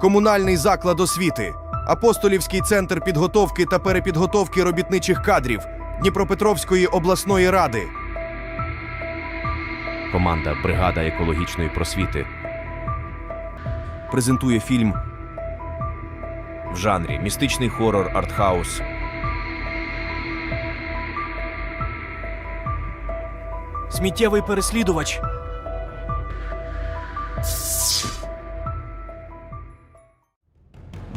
комунальний заклад освіти, Апостолівський центр підготовки та перепідготовки робітничих кадрів Дніпропетровської обласної ради. Команда Бригада екологічної просвіти Презентує фільм в жанрі містичний хорор артхаус. Сміттєвий переслідувач.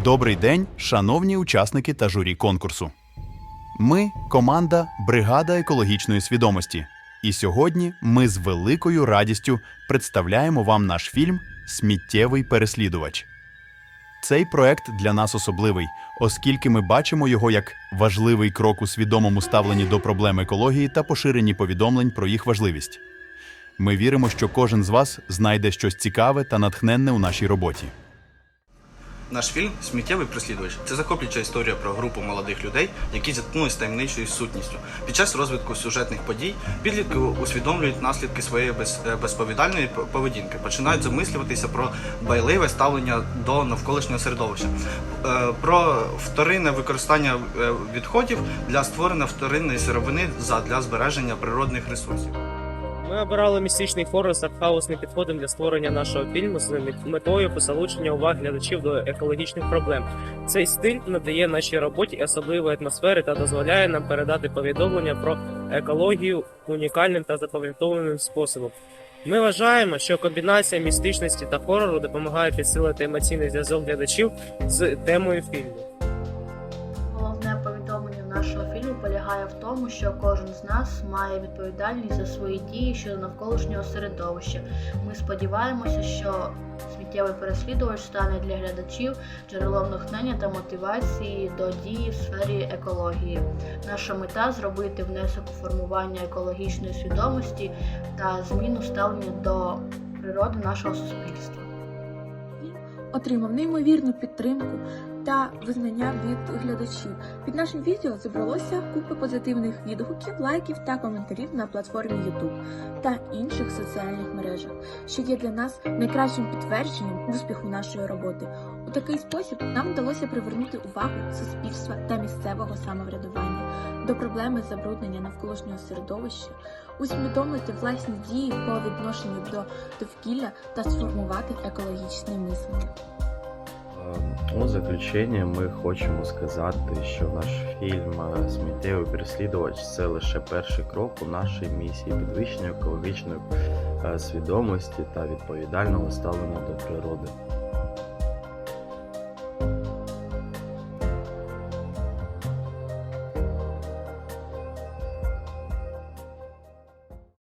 Добрий день, шановні учасники та журі конкурсу. Ми команда Бригада екологічної свідомості. І сьогодні ми з великою радістю представляємо вам наш фільм Сміттєвий переслідувач. Цей проект для нас особливий, оскільки ми бачимо його як важливий крок у свідомому ставленні до проблем екології та поширенні повідомлень про їх важливість. Ми віримо, що кожен з вас знайде щось цікаве та натхненне у нашій роботі. Наш фільм Сміттєвий переслідувач це захоплююча історія про групу молодих людей, які зіткнулися з таємничою сутністю. Під час розвитку сюжетних подій підлітки усвідомлюють наслідки своєї е, безповідальної поведінки, починають замислюватися про байливе ставлення до навколишнього середовища, е, про вторинне використання е, відходів для створення вторинної сировини для збереження природних ресурсів. Ми обирали містичний хорор з артхаусним підходом для створення нашого фільму з метою залучення уваги глядачів до екологічних проблем. Цей стиль надає нашій роботі особливої атмосфери та дозволяє нам передати повідомлення про екологію унікальним та запам'ятованим способом. Ми вважаємо, що комбінація містичності та хорору допомагає підсилити емоційний зв'язок глядачів з темою фільму. В тому, що кожен з нас має відповідальність за свої дії щодо навколишнього середовища. Ми сподіваємося, що сміттєвий переслідувач стане для глядачів джерелом натхнення та мотивації до дії в сфері екології. Наша мета зробити внесок у формування екологічної свідомості та зміну ставлення до природи нашого суспільства. отримав неймовірну підтримку та визнання від глядачів. Під нашим відео зібралося купа позитивних відгуків, лайків та коментарів на платформі YouTube та інших соціальних мережах, що є для нас найкращим підтвердженням успіху нашої роботи. У такий спосіб нам вдалося привернути увагу суспільства та місцевого самоврядування до проблеми забруднення навколишнього середовища, усвідомити власні дії по відношенню до довкілля та сформувати екологічне мислення. У заключення ми хочемо сказати, що наш фільм Смітєвий Сміттєвий переслідувач це лише перший крок у нашій місії підвищення екологічної е, свідомості та відповідального ставлення до природи.